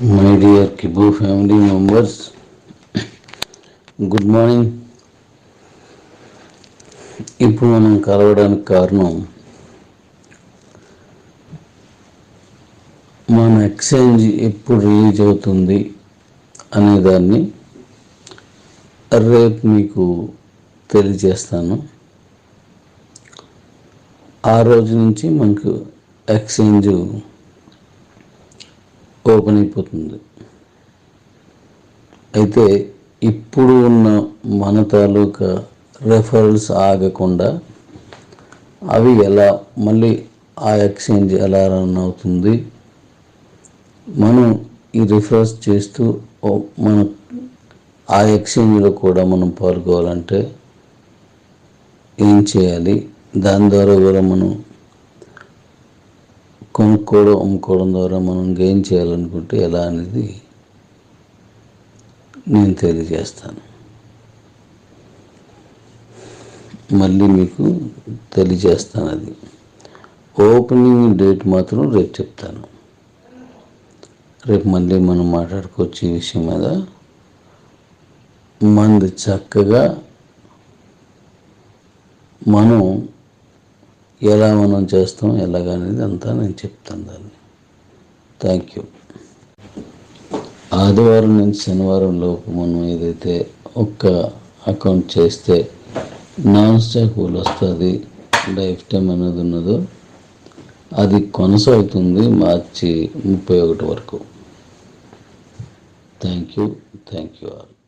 My dear Kibu family members good morning ఇప్పుడు మనం కలవడానికి కారణం మన ఎక్స్చేంజ్ ఎప్పుడు రిలీజ్ అవుతుంది అనేదాన్ని రేపు మీకు తెలియజేస్తాను. ఆ రోజు నుంచి మనకు ఎక్స్చేంజ్ ఓపెన్ అయిపోతుంది. అయితే ఇప్పుడు ఉన్న మన తాలూకా రెఫరల్స్ ఆగకుండా అవి ఎలా మళ్ళీ ఆ ఎక్స్చేంజ్ ఎలా రన్ అవుతుంది? మనం ఈ రిఫర్స్ చేస్తూ మన ఆ ఎక్స్చేంజ్లో కూడా మనం పాల్గొవాలంటే ఏం చేయాలి? దాని ద్వారా కూడా మనం కొనుక్కోవడం అమ్ముకోవడం ద్వారా మనం గెయిన్ చేయాలనుకుంటే ఎలా అనేది నేను తెలియజేస్తాను. మళ్ళీ మీకు తెలియజేస్తాను అది. ఓపెనింగ్ డేట్ మాత్రం రేపు చెప్తాను. రేపు మళ్ళీ మనం మాట్లాడుకోవచ్చు ఈ విషయం మీద. మంది చక్కగా మనం ఎలా మనం చేస్తాం ఎలాగనేది అంతా నేను చెప్తాను దాన్ని. థ్యాంక్ యూ ఆదివారం నుంచి శనివారం లోపు మనం ఏదైతే ఒక్క అకౌంట్ చేస్తే నాన్ స్టాకబుల్ వస్తుంది లైఫ్ టైం అనేది ఉన్నదో అది కొనసాగుతుంది మార్చి ముప్పై ఒకటి వరకు. Thank you thank you all